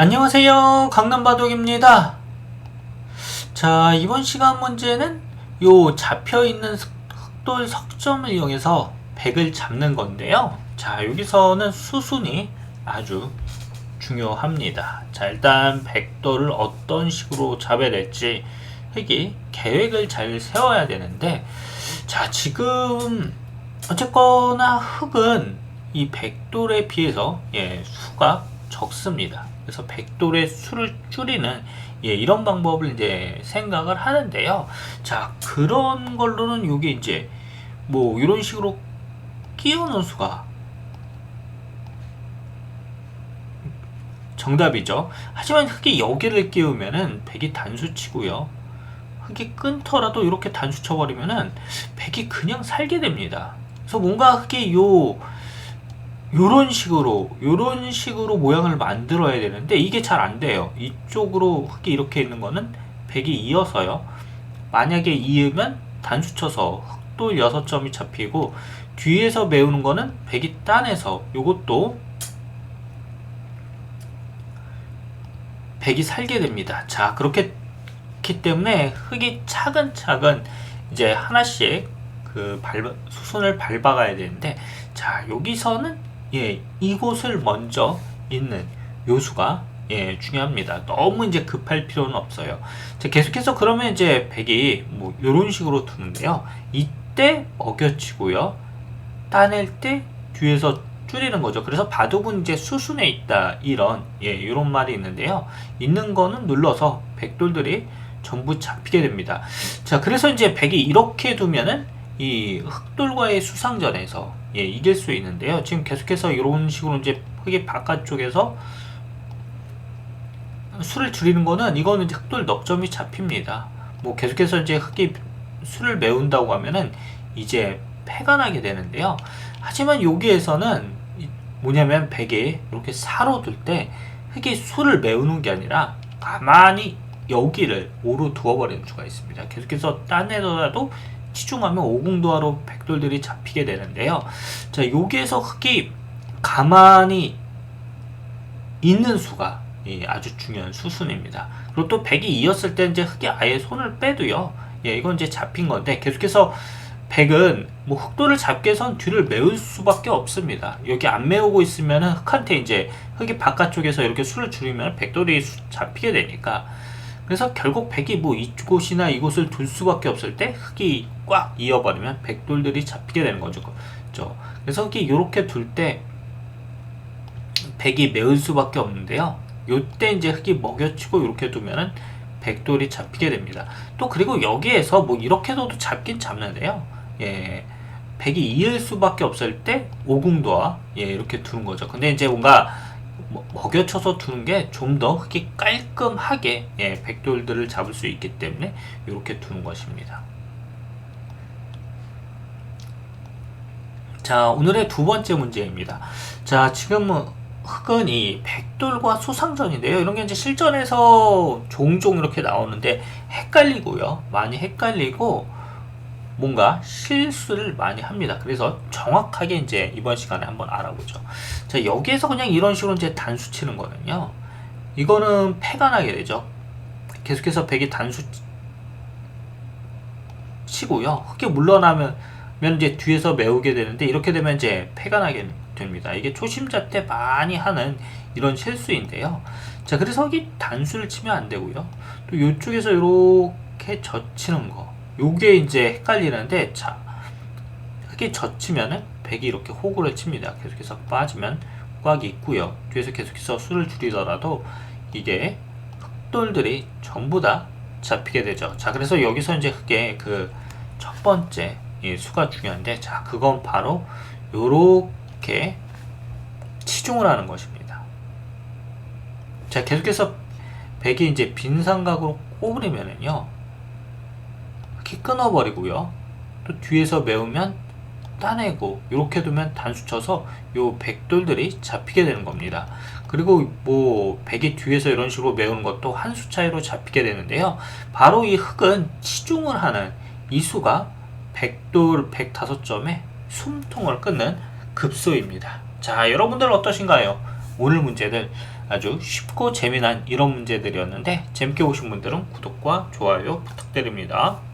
안녕하세요. 강남바둑입니다. 자, 이번 시간 문제는 요 잡혀있는 흑돌 석점을 이용해서 100을 잡는 건데요. 자, 여기서는 수순이 아주 중요합니다. 자, 일단 100돌을 어떤 식으로 잡아야 될지 흑이 계획을 잘 세워야 되는데, 자, 지금 어쨌거나 흑은 이 100돌에 비해서 예, 수가 적습니다. 그래서 100돌의 수를 줄이는 예, 이런 방법을 이제 생각을 하는데요. 자, 그런 걸로는 요게 이제 뭐 이런 식으로 끼우는 수가 정답이죠. 하지만 흑이 여기를 끼우면은 100이 단수치고요. 흑이 끊더라도 이렇게 단수 쳐버리면은 100이 그냥 살게 됩니다. 그래서 뭔가 흑이 요 요런 식으로 요런 식으로 모양을 만들어야 되는데 이게 잘 안 돼요. 이쪽으로 흑이 이렇게 있는 거는 100이 이어서요. 만약에 이으면 단수 쳐서 흑도 6점이 잡히고 뒤에서 메우는 거는 100이 따내서 요것도 100이 살게 됩니다. 자, 그렇게 기 때문에 흙이 차근차근 이제 하나씩 그 밟, 수순을 밟아가야 되는데 자, 여기서는 예, 이곳을 먼저 있는 요수가 예, 중요합니다. 너무 이제 급할 필요는 없어요. 자, 계속해서 그러면 이제 100이 뭐 이런 식으로 두는데요. 이때 먹여치고요. 따낼 때 뒤에서 줄이는 거죠. 그래서 바둑은 이제 수순에 있다 이런 예 이런 말이 있는데요. 있는 거는 눌러서 백돌들이 전부 잡히게 됩니다. 자 그래서 이제 백이 이렇게 두면은 이 흑돌과의 수상전에서 예 이길 수 있는데요. 지금 계속해서 이런 식으로 이제 흑이 바깥쪽에서 수를 줄이는 거는 이거는 이제 흑돌 넉 점이 잡힙니다. 뭐 계속해서 이제 흑이 수를 메운다고 하면은 이제 패가 나게 되는데요. 하지만 여기에서는 뭐냐면 베개에 이렇게 사로 둘때 흙이 수를 메우는 게 아니라 가만히 여기를 오로 두어버리는 수가 있습니다. 계속해서 딴에더라도 치중하면 오공도하로 백돌들이 잡히게 되는데요. 자, 여기에서 흙이 가만히 있는 수가 예, 아주 중요한 수순입니다. 그리고 또 백이 이었을 때 이제 흙이 아예 손을 빼도요. 예, 이건 이제 잡힌 건데 계속해서 백은 뭐 흑도를 잡기 위해선 뒤를 메울 수밖에 없습니다. 여기 안 메우고 있으면 흑한테 이제 흑이 바깥쪽에서 이렇게 수를 줄이면 백돌이 잡히게 되니까 그래서 결국 백이 뭐 이곳이나 이곳을 둘 수밖에 없을 때 흑이 꽉 이어버리면 백돌들이 잡히게 되는 거죠. 그래서 흑이 이렇게 둘 때 백이 메울 수밖에 없는데요. 요때 이제 흑이 먹여치고 이렇게 두면은 백돌이 잡히게 됩니다. 또 그리고 여기에서 뭐 이렇게 둬도 잡긴 잡는데요. 예. 백이 이을 수밖에 없을 때 오궁도와 예, 이렇게 두는 거죠. 근데 이제 뭔가 뭐 먹여쳐서 두는 게 좀 더 흙이 깔끔하게 예, 백돌들을 잡을 수 있기 때문에 이렇게 두는 것입니다. 자, 오늘의 두 번째 문제입니다. 자, 지금은 흑은 이 백돌과 수상전인데요. 이런 게 이제 실전에서 종종 이렇게 나오는데 헷갈리고요. 많이 헷갈리고 뭔가 실수를 많이 합니다. 그래서 정확하게 이제 이번 시간에 한번 알아보죠. 자, 여기에서 그냥 이런 식으로 이제 단수 치는 거는요. 이거는 패가 나게 되죠. 계속해서 백이 단수 치고요. 흑이 물러나면 이제 뒤에서 메우게 되는데 이렇게 되면 이제 패가 나게 됩니다. 이게 초심자 때 많이 하는 이런 실수인데요. 자, 그래서 여기 단수를 치면 안 되고요. 또 이쪽에서 이렇게 젖히는 거. 요게 이제 헷갈리는데 자 흙이 젖히면은 백이 이렇게 호구를 칩니다. 계속해서 빠지면 꽉이 있고요. 뒤에서 계속해서 수를 줄이더라도 이게 흑돌들이 전부 다 잡히게 되죠. 자 그래서 여기서 이제 흙의 그첫 번째 이 수가 중요한데 자 그건 바로 요렇게 치중을 하는 것입니다. 자 계속해서 백이 이제 빈 삼각으로 꼬부리면은요 이렇게 끊어버리고요. 또 뒤에서 메우면 따내고 이렇게 두면 단수 쳐서 요 백돌들이 잡히게 되는 겁니다. 그리고 뭐 백이 뒤에서 이런 식으로 메우는 것도 한 수 차이로 잡히게 되는데요. 바로 이 흙은 치중을 하는 이 수가 백돌 105점에 숨통을 끊는 급소입니다. 자, 여러분들 어떠신가요? 오늘 문제들 아주 쉽고 재미난 이런 문제들이었는데 재밌게 보신 분들은 구독과 좋아요 부탁드립니다.